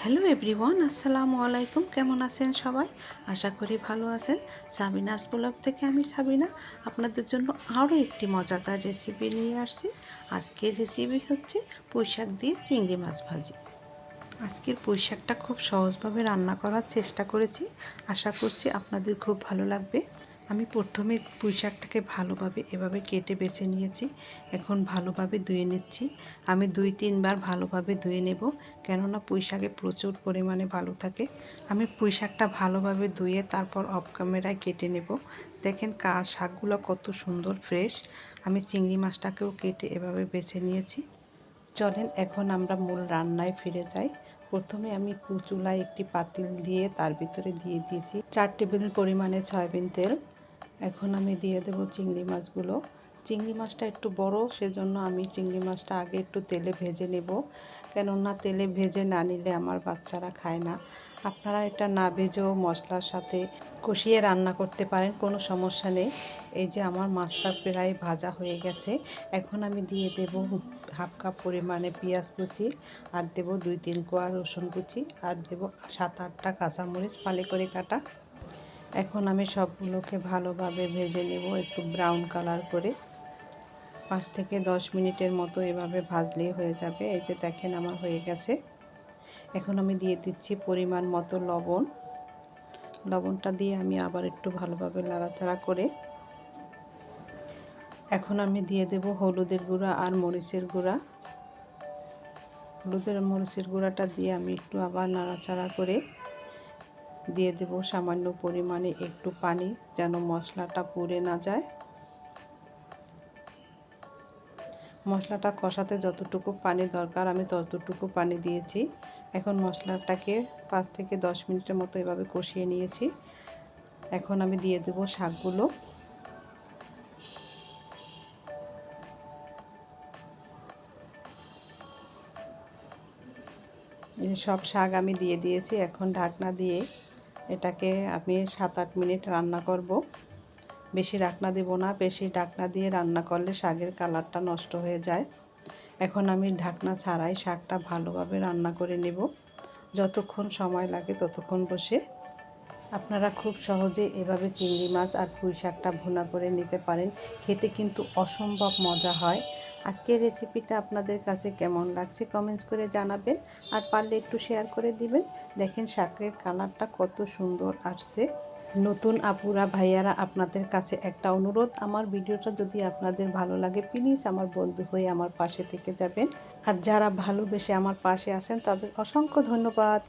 Hello everyone, আসসালামু আলাইকুম। কেমন আছেন সবাই? আশা করি ভালো আছেন। সাবিনাস ব্লগ থেকে আমি সাবিনা। আপনাদের জন্য আরও একটি মজাদার রেসিপি নিয়ে আসছি। আজকের রেসিপি হচ্ছে পুঁইশাক দিয়ে চিংড়ি মাছ ভাজি। আজকের পুঁইশাকটা খুব সহজভাবে রান্না করার চেষ্টা করেছি। আশা করছি আপনাদের খুব ভালো লাগবে। আমি প্রথমে পুঁই শাকটাকে ভালোভাবে এভাবে কেটে বেছে নিয়েছি। এখন ভালোভাবে ধুয়ে নিচ্ছি। আমি দুই, তিনবার ভালোভাবে ধুয়ে নেব, কেননা পুঁই শাকে প্রচুর পরিমাণে ভালো থাকে। আমি পুঁই শাকটা ভালোভাবে ধুয়ে তারপর অফ ক্যামেরায় কেটে নেব। দেখেন কা, শাকগুলো কত সুন্দর ফ্রেশ। আমি চিংড়ি মাছটাকেও কেটে এভাবে বেছে নিয়েছি। চলেন এখন আমরা মূল রান্নায় ফিরে যাই। প্রথমে আমি চুলায় একটি পাতিল দিয়ে তার ভিতরে দিয়ে দিয়েছি চার টেবিল পরিমাণে সয়াবিন তেল। এখন আমি দিয়ে দেব চিংড়ি মাছগুলো। চিংড়ি মাছটা একটু বড়, সেজন্য আমি চিংড়ি মাছটা আগে একটু তেলে ভেজে নেব। কেননা তেলে ভেজে না নিলে আমার বাচ্চারা খায় না। আপনারা এটা না ভেজেও মশলার সাথে কষিয়ে রান্না করতে পারেন, কোনো সমস্যা নেই। এই যে আমার মাছটা প্রায় ভাজা হয়ে গেছে। এখন আমি দিয়ে দেব হাফ কাপ পরিমাণে পেঁয়াজ কুচি, আর দেব দুই তিন কোয়া রসুন কুচি, আর দেব সাত আটটা কাঁচামরিচ ফালি করে কাটা। এখন আমি সবগুলোকে ভালোভাবে ভেজে নেব একটু ব্রাউন কালার করে। পাঁচ থেকে দশ মিনিটের মতো এভাবে ভাজলেই হয়ে যাবে। এই যে দেখেন আমার হয়ে গেছে। এখন আমি দিয়ে দিচ্ছি পরিমাণ মতো লবণ। লবণটা দিয়ে আমি আবার একটু ভালোভাবে নাড়াচাড়া করে। এখন আমি দিয়ে দেব হলুদের গুঁড়া আর মরিচের গুঁড়া। হলুদের মরিচের গুঁড়াটা দিয়ে আমি একটু আবার নাড়াচাড়া করে দিয়ে দেব সামান্য পরিমাণে একটু পানি যেন মশলাটা পুড়ে না যায়। মশলাটা কষাতে যতটুকু পানি দরকার, আমি ততটুকু পানি দিয়েছি। এখন মশলাটাকে পাঁচ থেকে দশ মিনিটের মতো এভাবে কষিয়ে নিয়েছি। এখন আমি দিয়ে দেব শাকগুলো। সব শাক আমি দিয়ে দিয়েছি, এখন ঢাকনা দিয়ে এটাকে আমি সাত আট মিনিট রান্না করব। বেশি ডাকনা দেব না, বেশি ডাকনা দিয়ে রান্না করলে শাকের কালারটা নষ্ট হয়ে যায়। এখন আমি ঢাকনা ছাড়াই শাকটা ভালোভাবে রান্না করে নেব। যতক্ষণ সময় লাগে ততক্ষণ বসে। আপনারা খুব সহজে এভাবে চিংড়ি মাছ আর পুঁই শাকটা ভুনা করে নিতে পারেন। খেতে কিন্তু অসম্ভব মজা হয়। আজকের রেসিপিটা আপনাদের কাছে কেমন লাগছে কমেন্টস করে জানাবেন আর পারলে একটু শেয়ার করে দিবেন। দেখেন শাকের কালারটা কত সুন্দর আসছে। নতুন আপুরা, ভাইয়ারা আপনাদের কাছে একটা অনুরোধ, আমার ভিডিওটা যদি আপনাদের ভালো লাগে প্লিজ আমার বন্ধু হয়ে আমার পাশে থেকে যাবেন। আর যারা ভালোবেসে আমার পাশে আছেন, তাদের অসংখ্য ধন্যবাদ।